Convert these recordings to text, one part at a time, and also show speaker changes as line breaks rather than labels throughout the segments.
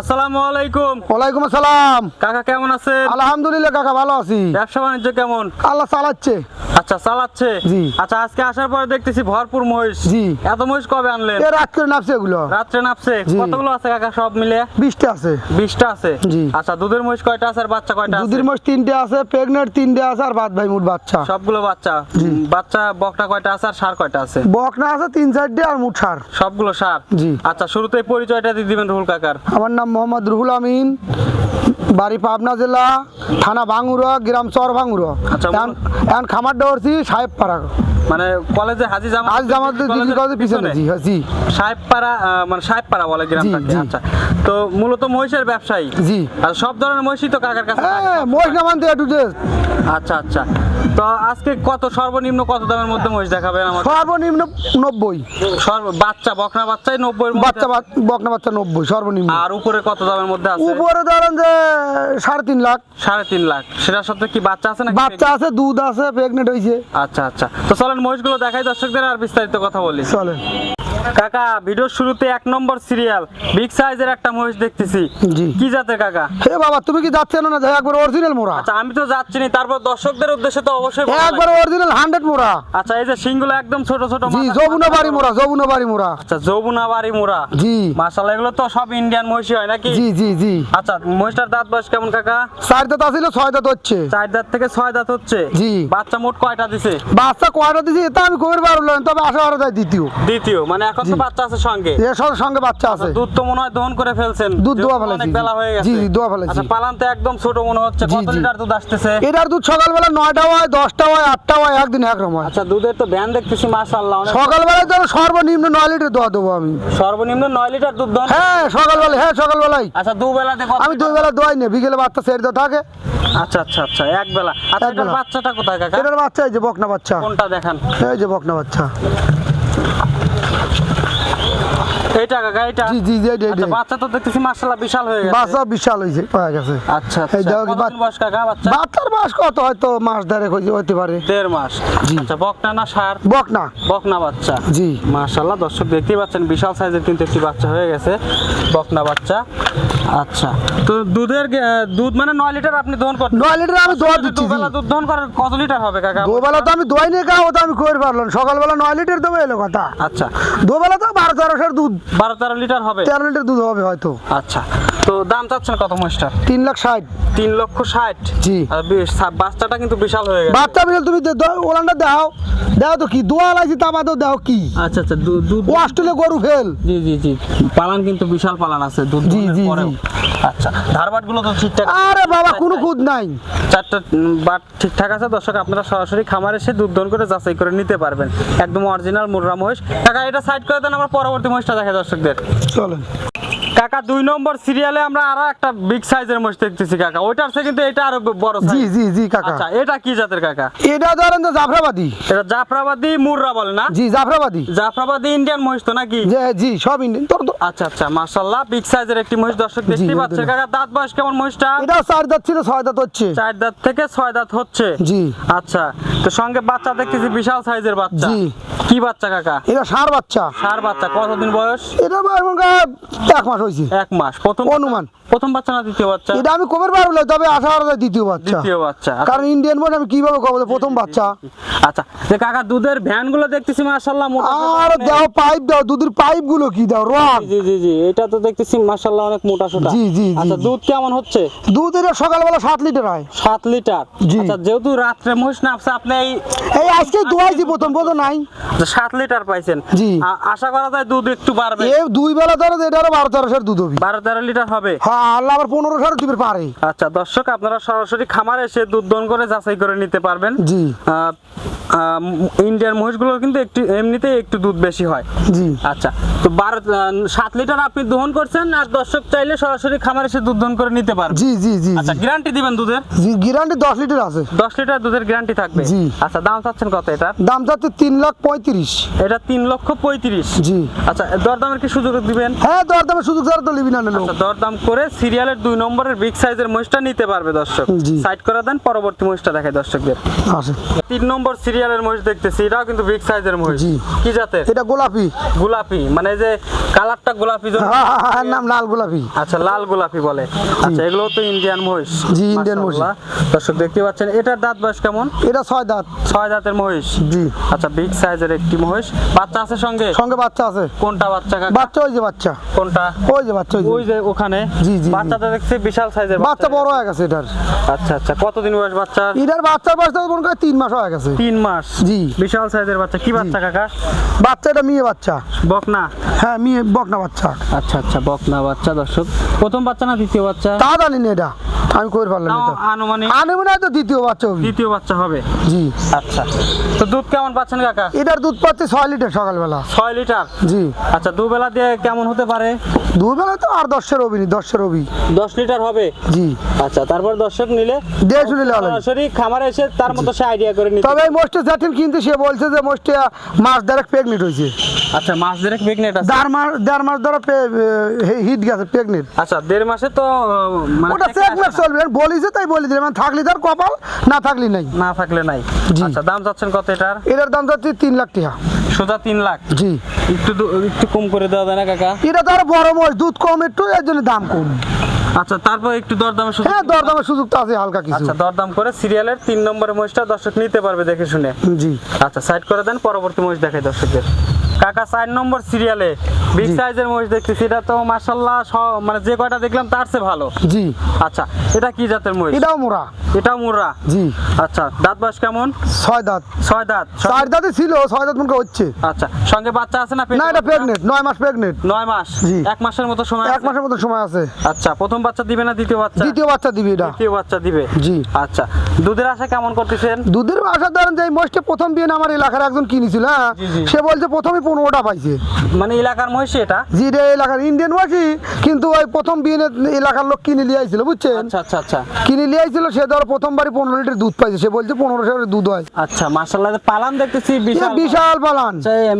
আসসালামু আলাইকুম।
ওয়ালাইকুম আসসালাম।
কাকা কেমন আছেন?
আলহামদুলিল্লাহ কাকা ভালো আছি।
ব্যবসা বাণিজ্য কেমন?
আল্লাহ চালাচ্ছে।
আচ্ছা চালাচ্ছে?
জি।
আচ্ছা আজকে আসার পরে দেখতেছি ভরপুর মহিষ।
জি।
এত মহিষ কবে আনলেন?
এ রাত করে নামছে এগুলো।
রাত্রে নাপছে? কতগুলো আছে কাকা সব মিলে?
বিশটা আছে।
বিশটা আছে?
জি।
আচ্ছা দুধের মহিষ কয়টা আছে আর বাচ্চা কয়টা আছে?
দুধের মোষ তিনটে আছে প্রেগনেন্ট তিনটে আছে আর বাদ ভাই মুট বাচ্চা।
সবগুলো বাচ্চা?
জি।
বাচ্চা বকটা কয়টা আছে আর সার কয়টা আছে?
বকনা আছে তিন চারটে আর মুঠ সার।
সবগুলো সার?
জি।
আচ্ছা শুরুতে পরিচয়টা দিয়ে দিবেন রুহুল কাকার।
আমার নাম মোহাম্মদ রুহুল আমিন বাড়ি পাবনা জেলা থানা ভাঙ্গুরা গ্রাম চর ভাঙ্গুরা
আচ্ছা,
এখন খামার ডরছি সাহেব পাড়া
মানে কলেজে হাজি জামা
আজ আমাদের ডিগ্রি কলেজের পিছনে? জি জি।
সাহেবপাড়া মানে সাহেবপাড়া বলে গ্রামটাকে আচ্ছা। তো মূলত মহিষের ব্যবসায়ী?
জি।
আর সব ধরনের মহিষই তো কাকার কাছে
হ্যাঁ মহিষ নামান দিয়ে
আচ্ছা আচ্ছা। তো আজকে কত সর্বনিম্ন কত দামের মধ্যে মহিষ দেখাবেন আমার
সর্বনিম্ন নব্বই।
সর্ব বাচ্চা বকনা বাচ্চাই নব্বই
বাচ্চা বকনা বাচ্চা নব্বই সর্বনিম্ন।
আর উপরে কত দামের মধ্যে আছে?
উপরে ধরেন যে সাড়ে তিন লাখ।
সাড়ে তিন লাখ। সেটা সত্ত্বে কি বাচ্চা আছে না
বাচ্চা আছে দুধ আছে প্রেগনেন্ট হয়েছে
আচ্ছা আচ্ছা। তো চলেন মহিষগুলো দেখাই দর্শকদের আর বিস্তারিত কথা বলি।
চলে
কাকা ভিডিওর শুরুতে এক নম্বর সিরিয়াল বিগ সাইজের একটা মহিষ দেখতেছি।
জি।
কি জাতের কাকা?
হে বাবা তুমি কি যাচ্ছ না দেখ একবার অরিজিনাল মোড়া।
আচ্ছা আমি তো যাচ্ছি না তারপর দর্শকদের উদ্দেশ্যে তো অবশ্যই বলা
একবার অরিজিনাল হান্ড্রেড মোড়া।
আচ্ছা এই যে সিংগুলো একদম ছোট ছোট
জি যমুনা বাড়ি মোড়া যমুনা বাড়ি মোড়া।
আচ্ছা যমুনা বাড়ি মোড়া।
জি।
মাশাআল্লাহ এগুলো তো সব ইন্ডিয়ান মহিষই হয় নাকি?
জি জি জি।
আচ্ছা মহিষটার দাঁত বয়স কেমন কাকা?
চার দাঁত আসিল ছয় দাঁত হচ্ছে।
চার দাঁত থেকে ছয় দাঁত হচ্ছে?
জি।
বাচ্চা মোট কয়টা দিছে?
বাচ্চা কয়টা দিছে এটা আমি খবর পারলাম তবে আশা করা যায় দ্বিতীয়।
দ্বিতীয় মানে এখন তো বাচ্চা আছে সঙ্গে।
এর সঙ্গে- বাচ্চা আছে।
দুধ তো মনে হয় দহন করে ফেলছেন।
দুধ দোয়া ফেলেছি।
অনেক বেলা হয়ে গেছে।
জি, দোয়া ফেলেছি।
আচ্ছা পালানতে একদম ছোট মনে হচ্ছে। কত লিটার দুধ আসতেছে?
এটার দুধ সকালবেলা হয় দশটা হয় আটটা হয় একদিন একরকম হয়।
আচ্ছা দুধের তো ভ্যান দেখতেছি মাশাআল্লাহ। অনেক
সকালবেলায় ধরো সর্বনিম্ন লিটার দোয়া দেবো আমি।
সর্বনিম্ন নয় লিটার দুধ দহন
হ্যাঁ সকালবেলা হ্যাঁ সকালবেলায়।
আচ্ছা দুবেলাতে কত
আমি দুই
লিটার?
বেলা দোয়াই নেই বিকেলে বাচ্চা ছেড়ে দেওয়া থাকে।
আচ্ছা আচ্ছা আচ্ছা এক বেলা আচ্ছা বাচ্চাটা কোথায় কাকা?
এটার বাচ্চা এই যে বকনা বাচ্চা।
কোনটা দেখান?
এই যে বকনা বাচ্চা। জি জি জি জি
আচ্ছা বাচ্চা তো দেখতেছি মাশাআল্লাহ বিশাল হয়ে গেছে।
বাচ্চা বিশাল গেছে।
আচ্ছা
এই
আচ্ছা
দেখো কি
বয়স কাকা বাচ্চা?
বাচ্চার কত? হয়তো মাস হইতে- হইতে পারে।
দেড় মাস। আচ্ছা বকনা না সার?
বকনা।
বকনা বাচ্চা।
জি।
মাশাআল্লাহ দর্শক দেখতেই পাচ্ছেন বিশাল সাইজের কিন্তু একটি বাচ্চা হয়ে গেছে বকনা বাচ্চা। আচ্ছা তো দুধের দুধ মানে নয় লিটার আপনি দহন
লিটার আমি দোয়া দিচ্ছি
দুবেলা দুধ দহন কত লিটার হবে কাকা?
দুবেলা তো আমি দোয়াই নিয়ে খাওয়া তো আমি পারলাম? সকালবেলা নয় লিটার দেবো এলো কথা।
আচ্ছা।
দুবেলা তো বারো তেরোশোর দুধ
বারো তেরো লিটার হবে?
তেরো লিটার দুধ হবে হয়তো।
আচ্ছা। তো দাম চাচ্ছেন কত মাস্টার
তিন লাখ ষাট।
তিন লক্ষ ষাট?
জি।
আর বেশ, বাচ্চাটা কিন্তু বিশাল হয়ে গেছে।
বাচ্চা বিশাল তুমি ওলানটা দেও। দেও তো কি দোয়া লাগছে তা বাদেও দেও কি?
আচ্ছা আচ্ছা দুধ
ও অস্ট্রেলিয়া গরু ফেল।
জি জি জি। পালান কিন্তু বিশাল পালান আছে দুধ
জি, জি।
আচ্ছা ধারবাটগুলো তো ঠিকঠাক
আরে বাবা কোনো খুদ নাই।
চারটা বাট ঠিকঠাক আছে দর্শক আপনারা সরাসরি খামারে এসে দুধ দহন করে যাচাই করে নিতে পারবেন। একদম অরিজিনাল মুর্রা মহিষ। টাকা এটা সাইড করে দেন আমরা পরবর্তী মহিষটা দেখে দর্শকদের।
চলেন।
কাকা দুই নম্বর সিরিয়ালে আমরা আরও একটা বিগ সাইজের মহিষ দেখতেছি কাকা। ওইটার চেয়ে কিন্তু এটা আরও বড়
জি জি জি কাকা।
আচ্ছা এটা কি জাতের কাকা?
এটা ধরেন তো জাফরাবাদি।
এটা জাফরাবাদি মুররা বলে না?
জি জাফরাবাদি।
জাফরাবাদি ইন্ডিয়ান মহিষ তো নাকি?
জি সব ইন্ডিয়ান তোর তো
আচ্ছা আচ্ছা মাশাআল্লাহ বিগ সাইজের একটি মহিষ দর্শক দেখতেই
জি,
পাচ্ছে কাকা। দাঁত বয়স কেমন মহিষটা?
এটা চার দাঁত ছিল ছয় দাঁত হচ্ছে।
চার দাঁত থেকে ছয় দাঁত হচ্ছে?
জি।
আচ্ছা তো সঙ্গে বাচ্চা দেখতেছি বিশাল সাইজের বাচ্চা।
জি।
কি বাচ্চা কাকা?
এটা সার বাচ্চা।
সার বাচ্চা কতদিন বয়স?
এটা এখন এক মাস হয়েছে?
এক মাস। প্রথম
অনুমান।
প্রথম বাচ্চা না দ্বিতীয় বাচ্চা?
এটা আমি পারব তবে দ্বিতীয় বাচ্চা।
দ্বিতীয় বাচ্চা।
কারণ ইন্ডিয়ান আমি কীভাবে প্রথম বাচ্চা।
আচ্ছা যে কাকা দুধের দেখতেছি
আর দাও পাইপ দাও দুধের কি দাও? রং
জি জি জি এটা তো দেখতেছি অনেক মোটা সোটা।
জি জি
আচ্ছা দুধ কেমন হচ্ছে?
দুধ এটা সকালবেলা সাত লিটার হয়।
সাত লিটার আচ্ছা যেহেতু রাত্রে মহিষ নাপছে আপনি এই
আজকে আজকে দুয়াইছি প্রথম বলো নাই।
সাত লিটার পাইছেন।
জি।
আশা করা যায় দুধ একটু বাড়বে।
এই দুই বেলা ধরে এটা আরও 12 13 লিটার দুধ হবে।
বারো তেরো লিটার হবে?
হ্যাঁ আল্লাহ আবার পনেরো ষোলো দিবে পারে।
আচ্ছা দর্শক আপনারা সরাসরি খামারে এসে দুধ দন করে যাচাই করে নিতে পারবেন।
জি।
ইন্ডিয়ান মহিষগুলোর কিন্তু একটু এমনিতেই একটু দুধ বেশি হয়।
জি।
আচ্ছা তো বারো সাত লিটার আপনি দহন করছেন আর দর্শক চাইলে সরাসরি খামারে এসে দুধ দহন করে নিতে পারবেন
জি জি জি
আচ্ছা গ্যারান্টি দিবেন দুধের?
জি গ্যারান্টি দশ লিটার আছে।
দশ লিটার দুধের গ্যারান্টি থাকবে?
জি।
আচ্ছা দাম চাচ্ছেন কত এটা
দাম যাচ্ছে তিন লাখ পঁয়ত্রিশ।
এটা তিন লক্ষ পঁয়ত্রিশ।
জি।
আচ্ছা দরদামের কি সুযোগ দিবেন?
হ্যাঁ দরদামে সুযোগ ছাড়া তো লিবি না
আচ্ছা দরদাম করে সিরিয়ালের দুই নম্বরের বিগ সাইজের মহিষটা নিতে পারবে দর্শক। সাইড করে দেন পরবর্তী মহিষটা দেখায় দর্শকদের। তিন নম্বর সিরিয়ালের মহিষ দেখতেছি এটাও কিন্তু বিগ সাইজের মহিষ। কি জাতের?
এটা গোলাপি।
গোলাপি মানে যে কালারটা গোলাপি
নাম লাল গোলাপি।
আচ্ছা লাল গোলাপি বলে। আচ্ছা এগুলো তো ইন্ডিয়ান মহিষ।
জি, ইন্ডিয়ান মহিষ।
দর্শক দেখতে পাচ্ছেন এটার দাঁত বয়স কেমন?
এটা ছয় দাঁত।
ছয় দাঁতের মহিষ।
জি।
আচ্ছা বিগ সাইজের একটি মহিষ। বাচ্চা আছে সঙ্গে?
সঙ্গে বাচ্চা আছে।
কোনটা বাচ্চা কাকা?
বাচ্চা ওই যে বাচ্চা।
কোনটা?
ওই যে বাচ্চা ওই যে।
ওখানে।
জি, জি।
বাচ্চাটা দেখছি বিশাল সাইজের
বাচ্চা। বড় হয়ে গেছে এটার।
আচ্ছা আচ্ছা কতদিন বয়স বাচ্চা
এটার বাচ্চা বয়স তো মনে করে তিন মাস হয়ে গেছে।
তিন মাস
জি।
বিশাল সাইজের বাচ্চা। কি বাচ্চা কাকা?
বাচ্চা এটা মেয়ে বাচ্চা।
বকনা?
হ্যাঁ মেয়ে বকনা বাচ্চা।
আচ্ছা আচ্ছা বকনা বাচ্চা দর্শক। প্রথম বাচ্চা না দ্বিতীয় বাচ্চা?
তা জানি না এটা। আমি করে পারলাম না তো
আনুমানিক।
আনে মনে তো দ্বিতীয় বাচ্চা হবে।
দ্বিতীয় বাচ্চা হবে।
জি।
আচ্ছা। তো দুধ কেমন পাচ্ছেন কাকা?
এটার দুধ পাচ্ছে ছয় লিটার সকালবেলা।
ছয় লিটার?
জি।
আচ্ছা দুবেলা দিয়ে কেমন হতে পারে?
দুবেলা তো আর দশের রবি নি দশের রবি
দশ লিটার হবে?
জি।
আচ্ছা তারপর দর্শক নিলে
নিলে হলো
সরাসরি খামারে এসে তার মতো সে আইডিয়া করে নিতে
তবে মোষটা যাচ্ছেন কিন্তু সে বলছে যে মোষটা মাস দেড়েক প্রেগনেন্ট হয়েছে।
আচ্ছা মাস দেড়েক প্রেগনেন্ট আছে?
দেড় মাস দেড় মাস ধরে হিট গেছে প্রেগনেন্ট
আচ্ছা দেড় মাসে তো মানে
ওটা চেক
আসে
মাস
না।
বলিছে তাই বলে দিলে মানে থাকলে তার কপাল না থাকলে নাই।
না থাকলে নাই। আচ্ছা দাম চাচ্ছেন কত এটার?
এটার দাম তিন লাখ টাকা।
সোজা তিন লাখ?
জি।
একটু একটু কম করে দেওয়া যায় না কাকা?
এটা তো আর বড় দুধ কম একটু এর জন্য দাম কম।
আচ্ছা তারপর একটু দরদামের সুযোগ
হ্যাঁ দরদামের সুযোগ তো আছে হালকা কিছু।
আচ্ছা দরদাম করে সিরিয়ালের তিন নম্বরের মহিষটা দর্শক নিতে পারবে দেখে শুনে।
জি।
আচ্ছা সাইড করে দেন পরবর্তী মহিষ দেখাই দর্শকদের। কাকা চার নম্বর সিরিয়ালে। বিগ সাইজের মহিষ দেখতেছি এটা তো মার্শাল্লাহ মানে যে কয়টা দেখলাম তার চেয়ে ভালো।
জি।
আচ্ছা এটা কি জাতের মহিষ?
এটাও মোরা
এটাও মুর্রা
জি।
আচ্ছা দাঁত বয়স কেমন?
ছয় দাঁত।
ছয় দাঁত।
চার দাঁতে ছিল ছয় দাঁত মনে হচ্ছে।
আচ্ছা সঙ্গে বাচ্চা আছে না
না এটা? প্রেগনেন্ট নয় মাস প্রেগনেন্ট
নয় মাস?
জি।
এক মাসের মতো সময়
এক মাসের মতো সময় আছে।
আচ্ছা প্রথম বাচ্চা দিবে না দ্বিতীয় বাচ্চা?
দ্বিতীয় বাচ্চা দিবে এটা।
দ্বিতীয় বাচ্চা দিবে?
জি।
আচ্ছা দুধের আশা কেমন করতেছেন?
দুধের আশা ধরেন যে মোষটা প্রথম বিয়ে আমার এলাকার একজন কিনেছিল হ্যাঁ। সে বলছে প্রথমে পনেরোটা পাইছে।
মানে এলাকার মহিষী এটা?
জি রে এলাকার ইন্ডিয়ান মাসি কিন্তু ওই প্রথম বিয়ে এলাকার লোক কিনে নিয়ে আইছিল বুঝছেন?
আচ্ছা আচ্ছা আচ্ছা।
কিনে নিয়ে আইছিল সে ধর প্রথমবারই পনেরো লিটার দুধ পাইছে। সে বলছে পনেরোশো লিটার দুধ হয়।
আচ্ছা মার্শাল্লাহ পালান দেখতেছি বিশাল
বিশাল পালান।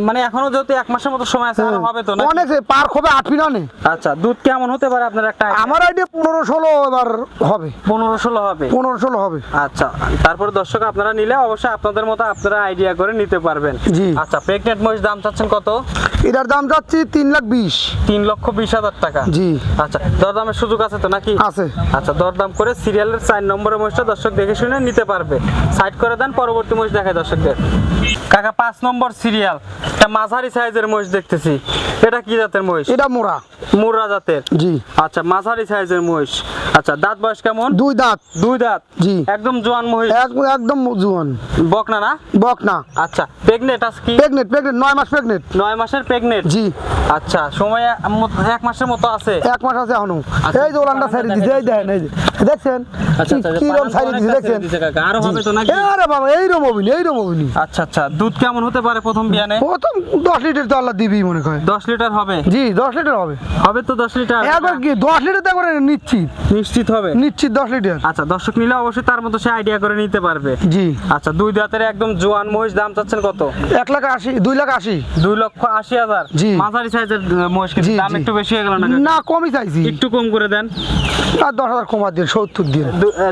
মানে এখনও যেহেতু এক মাসের মতো সময় আছে হবে তো না
অনেক পার্ক হবে আট ফিনানে
আচ্ছা দুধ কেমন হতে পারে আপনার একটা
আমার আইডিয়া পনেরো ষোলো এবার হবে।
পনেরো ষোলো হবে?
পনেরো ষোলো হবে।
আচ্ছা তারপর দর্শক আপনারা নিলে অবশ্যই আপনাদের মতো আপনারা আইডিয়া করে নিতে পারবেন।
জি।
আচ্ছা প্রেগনেন্ট মহিষ দাম চাচ্ছেন কত?
এটার দাম যাচ্ছে তিন লাখ বিশ।
তিন লক্ষ বিশ হাজার টাকা।
জি।
আচ্ছা দরদামের সুযোগ আছে তো নাকি?
আছে।
আচ্ছা দরদাম করে সিরিয়ালের চার নম্বরের মহিষটা দর্শক দেখে শুনে নিতে পারবে। সাইড করে দেন পরবর্তী মহিষ দেখায় দর্শকদের। কাকা পাঁচ নম্বর সিরিয়াল। একটা মাঝারি সাইজের মহিষ দেখতেছি। এটা কি জাতের মহিষ?
এটা মুরা।
মুরা জাতের?
জি।
আচ্ছা মাঝারি সাইজের মহিষ। আচ্ছা দাঁত বয়স কেমন?
দুই দাঁত।
দুই দাঁত?
জি।
একদম জোয়ান মহিষ?
এক- একদম জোয়ান।
বকনা না?
বকনা।
আচ্ছা প্রেগনেট আছে কি?
প্রেগনেট প্রেগনেট নয় মাস প্রেগনেট
নয় মাসের প্রেগনেট
জি।
আচ্ছা সময় এক মাসের মতো আছে।
এক মাস আছে এখনও।
আচ্ছা,
এই যে ওলানটা সাইড দিছে এই দেখেন এই দেখছেন?
আচ্ছা আচ্ছা
কি রকম সাইড দিছে দেখছেন?
আরও হবে তো নাকি?
আরে বাবা এইরকম অভিনি
আচ্ছা আচ্ছা দুধ কেমন হতে পারে প্রথম বিয়ানে?
প্রথম দশ লিটার তো আল্লাহ দিবি মনে করে
দশ লিটার হবে?
জি দশ লিটার হবে।
হবে তো দশ লিটার।
একবার কি দশ লিটার তো নিশ্চিত।
নিশ্চিত হবে?
নিশ্চিত দশ লিটার।
আচ্ছা দর্শক নিলে অবশ্যই তার মতো সে আইডিয়া করে নিতে পারবে।
জি।
আচ্ছা দুই দাঁতের একদম জোয়ান মহিষ দাম চাচ্ছেন কত?
এক লাখ আশি দুই লাখ আশি।
দুই লক্ষ আশি হাজার।
জি।
মাঝারি সাইজের মোষ কিন্তু দাম একটু বেশি হয়ে গেল না
না কমই চাইছি।
একটু কম করে দেন।
না দশ হাজার কমার দিন সত্তর দিন।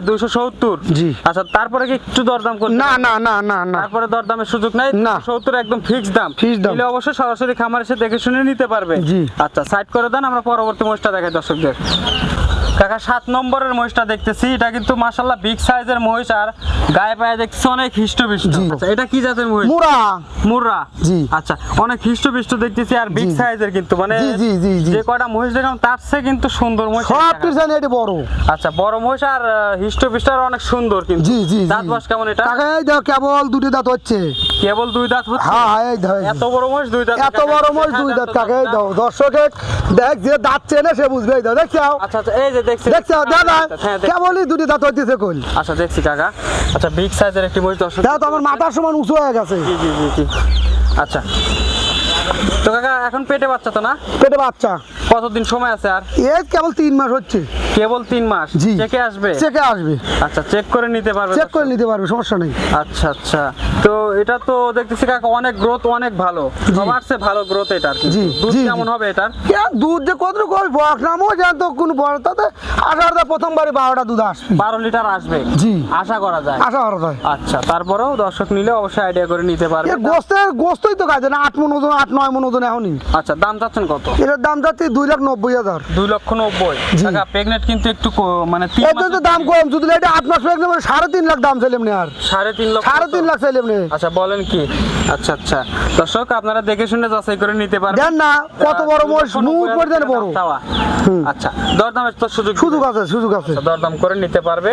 দুশো সত্তর?
জি।
আচ্ছা তারপরে কি একটু দরদাম করতে
না না না না না।
তারপরে দরদামের সুযোগ নাই?
না।
সত্তর একদম ফিক্স দাম।
ফিক্স দাম।
নিলে অবশ্যই সরাসরি খামার এসে দেখে শুনে নিতে পারবে।
জি।
আচ্ছা সাইড করে দেন আমরা পরবর্তী মোষটা দেখাই দর্শকদের। কাকা সাত নম্বরের মহিষটা দেখতেছি। এটা কিন্তু মাশাল্লাহ বিগ সাইজের মহিষ আর গায়ে পায়ে দেখতেছি অনেক হিষ্টপিষ্ট। আচ্ছা এটা কি জাতের মহিষ?
মুরা।
মুর্রা
জি।
আচ্ছা অনেক হিষ্টপিষ্ট দেখতেছি আর বিগ। সাইজের কিন্তু। মানে
জি, জি, জি।
যে কয়টা মহিষ দেখলাম তার চেয়ে কিন্তু সুন্দর মহিষ
সব
দেখা
টিউশন এটি বড়।
আচ্ছা বড় মহিষ আর হিষ্টপিষ্ট আর অনেক সুন্দর কিন্তু।
জি জি
দাঁত বয়স কেমন এটা?
টাকা এই দেখো কেবল দুটি দাঁত হচ্ছে।
কেবল দুই দাঁত হচ্ছে?
হ্যাঁ হ্যাঁ এই দেখো,
এত বড় মহিষ দুই দাঁত
এত বড় মোষ দুই দাঁত কাকে এই দাও দর্শকে দেখ যে দাঁত চেনে সে বুঝবে এই দাও দেখছ
আচ্ছা আচ্ছা এই যে দেখছি?
দেখছ দাদা
হ্যাঁ
কেবলই দুটি দাঁত হচ্ছে কইল
আচ্ছা দেখছি কাকা আচ্ছা বিগ সাইজের একটি মহিষ দর্শক
দেখো তো আমার মাথার সমান উঁচু হয়ে গেছে।
জি জি জি। আচ্ছা। তো কাকা এখন পেটে বাচ্চা তো না?
পেটে বাচ্চা।
কতদিন সময় আছে আর?
এর কেবল তিন মাস হচ্ছে।
কেবল তিন মাস?
জি।
চেকে আসবে?
চেকে আসবে।
আচ্ছা চেক করে নিতে পারবে
চেক করে নিতে পারবে সমস্যা নেই।
আচ্ছা আচ্ছা। তো এটা তো দেখতেছি কাকা অনেক গ্রোথ অনেক ভালো। সবার চেয়ে ভালো গ্রোথ এটার।
জি,
দুধ কেমন হবে এটার?
দুধ যে কত কই বক নামও জান তো কোনো বড় তাতে আঠারোটা প্রথমবারে বারোটা দুধ আসবে।
বারো লিটার আসবে?
জি।
আশা করা যায়?
আশা করা যায়।
আচ্ছা তারপরেও দর্শক নিলে অবশ্যই আইডিয়া করে নিতে পারবে
গোস্তের গোস্তই তো কাজে না আট মন ওজন আট নয় মন ওজন এখনই।
আচ্ছা দাম চাচ্ছেন কত?
এটার দাম যাচ্ছে দুই লাখ নব্বই হাজার।
দুই লক্ষ নব্বই। টাকা প্রেগনেন্ট কিন্তু একটু মানে মাসের
দাম কম যদি এটা আট মাস প্রেগনেন্ট মানে সাড়ে তিন লাখ দাম চাইলাম আর।
সাড়ে তিন লক্ষ
সাড়ে তিন লাখ চাইলাম
আচ্ছা বলেন কি? আচ্ছা আচ্ছা। দর্শক আপনারা দেখে শুনে যাচাই করে নিতে পারবেন।
দেন না কত বড়
দুই
মোষ মুখ করে দেন বড়।
আচ্ছা দরদামের তো সুযোগ
সুযোগ আছে সুযোগ আছে।
আচ্ছা, দরদাম করে নিতে পারবে।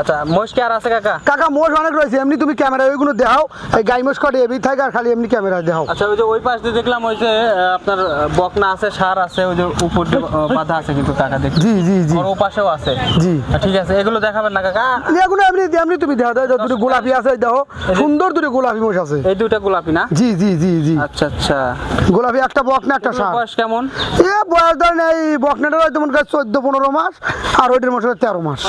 আচ্ছা মোষ কি আর আছে কাকা?
কাকা মোষ অনেক রয়েছে এমনি তুমি ক্যামেরায় ওইগুলো দেখাও। এই গাই মোষ কটে এবি থাকে আর খালি এমনি ক্যামেরায় দেখাও।
আচ্ছা ওই যে ওই পাশ দিয়ে দেখলাম ওই যে আপনার বকনা আছে সার আছে ওই যে উপর বাঁধা আছে কিন্তু কাকা দেখছি
জি জি জি।
আর ও পাশেও আছে।
জি।
ঠিক আছে এগুলো দেখাবেন না কাকা।
এগুলো এমনি এমনি তুমি দেখো দেখো দুটো গোলাপি আছে দেখো। সুন্দর দুটো গোলাপি মোষ আছে।
এই দুইটা গোলাপি না?
জি জি জি জি।
আচ্ছা আচ্ছা।
গোলাপি একটা বকনা একটা সার
বয়স কেমন?
এ বয়স ধরেন এই বকনাটার হয়তো মনে করেন চোদ্দ পনেরো মাস আর ওইটার মাসে তেরো মাস।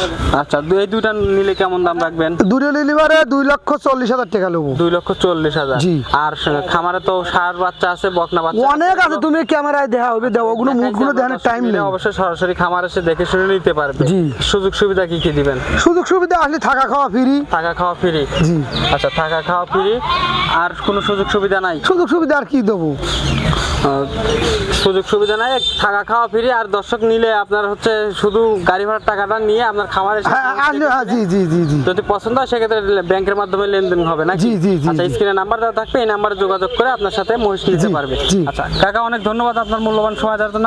আচ্ছা এই দুইটা নিলে কেমন দাম রাখবেন?
দুটো লিলিবারে দুই লক্ষ চল্লিশ হাজার টাকা নেব।
দুই লক্ষ চল্লিশ হাজার।
জি।
আর খামারে তো সার বাচ্চা আছে বকনা বাচ্চা
অনেক আছে তুমি ক্যামেরায় দেখা হবে দেখো ওগুলো মুখগুলো দেখানোর টাইম নেই।
অবশ্যই সরাসরি খামার এসে দেখে শুনে নিতে পারবে।
জি।
সুযোগ সুবিধা কি কি দিবেন?
সুযোগ সুবিধা আসলে থাকা খাওয়া ফ্রি
থাকা খাওয়া ফ্রি
জি।
আচ্ছা থাকা খাওয়া ফ্রি আর কোনো সুযোগ সুবিধা নাই?
সুযোগ সুবিধা আর কি দেবো?
সুযোগ সুবিধা নাই থাকা খাওয়া ফ্রি আর দর্শক নিলে আপনার হচ্ছে শুধু গাড়ি ভাড়ার টাকাটা নিয়ে আপনার খামারে
হ্যাঁ হ্যাঁ জি জি জি জি।
যদি পছন্দ হয় সেক্ষেত্রে ব্যাংকের মাধ্যমে লেনদেন হবে না
জি, জি, জি,
আচ্ছা স্ক্রিনে নাম্বার দেওয়া থাকবে এই নাম্বারে যোগাযোগ করে আপনার সাথে মহিষ নিতে পারবে। আচ্ছা কাকা অনেক ধন্যবাদ আপনার মূল্যবান সময় দেওয়ার জন্য।